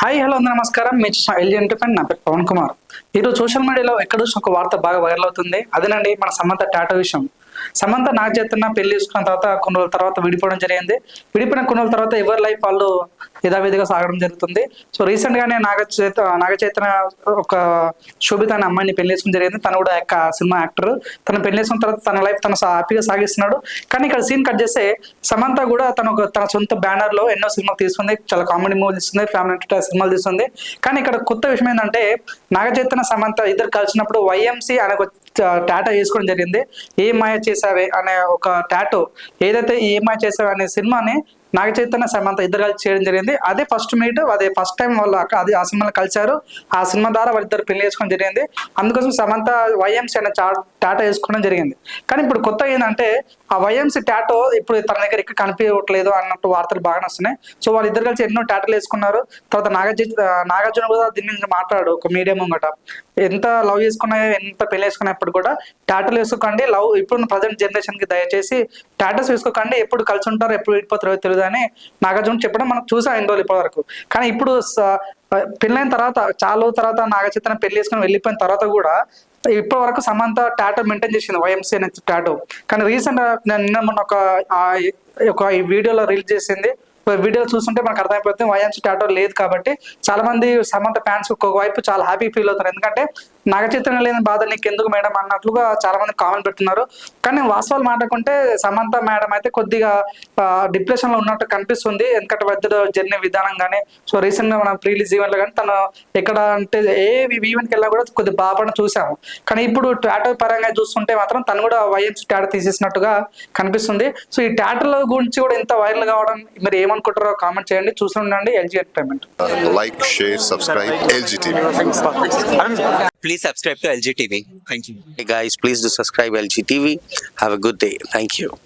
Hi hello అందరూ నమస్కారం. మీ చూసిన ఎల్జీ ఎంటర్ప్రైన్ నా పేరు పవన్ కుమార్. ఈరోజు సోషల్ మీడియాలో ఎక్కడ చూసిన ఒక వార్త బాగా వైరల్ అవుతుంది. అదేనండి మన సమంత టాటో విషయం. సమంత నాకు చేస్తున్న పెళ్ళి చూసుకున్న తర్వాత కొన్ని రోజుల తర్వాత విడిపోవడం జరిగింది. విడిపోయిన కొన్ని రోజుల తర్వాత ఎవరి లైఫ్ వాళ్ళు యథావిధిగా సాగడం జరుగుతుంది. సో రీసెంట్ గానే నాగ చేత నాగ చైతన్య ఒక శోభిత అనే అమ్మాయిని పెళ్ళి చేసుకుని జరిగింది. తను కూడా యొక్క సినిమా యాక్టర్. తను పెళ్ళి చేసుకున్న తర్వాత తన లైఫ్ తను హ్యాపీగా సాగిస్తున్నాడు. కానీ ఇక్కడ సీన్ కట్ చేస్తే సమంత కూడా తను తన సొంత బ్యానర్లో ఎన్నో సినిమాలు తీసుకుంది చాలా కామెడీ మూవీ తీస్తుంది. ఫ్యామిలీ ఎంటర్టైన్ సినిమాలు తీస్తుంది. కానీ ఇక్కడ కొత్త విషయం ఏంటంటే నాగ చైతన్య సమంత ఇద్దరు కలిసినప్పుడు వైఎంసీ అనే టాటో వేసుకోవడం జరిగింది. ఏ మాయ చేసావే అనే ఒక టాటో ఏదైతే ఏ మాయ చేసావే అనే సినిమాని నాగ చైతన్య సమంత ఇద్దరు కలిసి చేయడం జరిగింది. అదే ఫస్ట్ మీట్ అదే ఫస్ట్ టైం వాళ్ళు అది ఆ సినిమాలో కలిశారు. ఆ సినిమా ద్వారా వాళ్ళిద్దరు పెళ్ళి చేసుకోవడం జరిగింది. అందుకోసం సమంత వైఎంసీ అనే టాటా వేసుకోవడం జరిగింది. కానీ ఇప్పుడు కొత్త ఏంటంటే ఆ వైఎంసీ టాటో ఇప్పుడు తన దగ్గర ఇక్కడ కనిపించట్లేదు అన్నట్టు వార్తలు బాగా వస్తున్నాయి. సో వాళ్ళిద్దరు కలిసి ఎన్నో టాటాలు వేసుకున్నారు. తర్వాత నాగార్జు నాగార్జున కూడా దీని నుంచి మాట్లాడు ఒక మీడియం ముంగట. ఎంత లవ్ చేసుకున్నాయో ఎంత పెళ్ళి చేసుకున్నప్పుడు కూడా టాటోలు వేసుకోకండి. లవ్ ఇప్పుడు ప్రజెంట్ జనరేషన్కి దయచేసి టాటోస్ వేసుకోకండి. ఎప్పుడు కలిసి ఉంటారో ఎప్పుడు విడిపోతారో తెలియదు. అని నాగార్జున చెప్పడం మనం చూసాం ఎన్ని రోజులు ఇప్పటి వరకు కానీ ఇప్పుడు పెళ్ళైన తర్వాత చాలా తర్వాత నాగచైతన్య పెళ్ళి చేసుకుని వెళ్ళిపోయిన తర్వాత కూడా ఇప్పటి వరకు సమంత టాటో మెయింటైన్ చేసింది వైఎంసీ అనే టాటో. కానీ రీసెంట్ నేను నిన్న మొన్న ఒక ఒక ఈ వీడియోలో రిలీజ్ చేసింది. వీడియో చూస్తుంటే మనకు అర్థమైపోతుంది వైఎంసీ టాటో లేదు కాబట్టి చాలా మంది సమంత ఫ్యాన్స్ ఒక వైపు చాలా హ్యాపీ ఫీల్ అవుతారు. ఎందుకంటే నాగచైతన్యం లేని బాధ నీకు ఎందుకు మేడం అన్నట్లుగా చాలా మంది కామెంట్ పెడుతున్నారు. కానీ వాస్తవాలు మాట్లాడుకుంటే సమంత మేడం అయితే కొద్దిగా డిప్రెషన్లో ఉన్నట్టు కనిపిస్తుంది. ఎందుకంటే వద్ద జర్నీ విధానం కానీ సో రీసెంట్గా మనం ప్రీలీజ్ ఈవెంట్లో కానీ తను ఎక్కడ అంటే ఏ ఈవెంట్కి వెళ్ళినా కూడా కొద్ది బాధపడడం చూసాము కానీ ఇప్పుడు టాటో పరంగా చూస్తుంటే మాత్రం తను కూడా వైఎంసీ టాటో తీసేసినట్టుగా కనిపిస్తుంది. సో ఈ టాటోల గురించి కూడా ఇంత వైరల్ కావడం మీరు ఏమనుకుంటారో కామెంట్ చేయండి. చూసి ఉండండి. LG entertainment. Like, share, subscribe, LGTV. Please subscribe to LG TV. Thank you. Hey guys, please do subscribe LG TV. Have a good day. Thank you.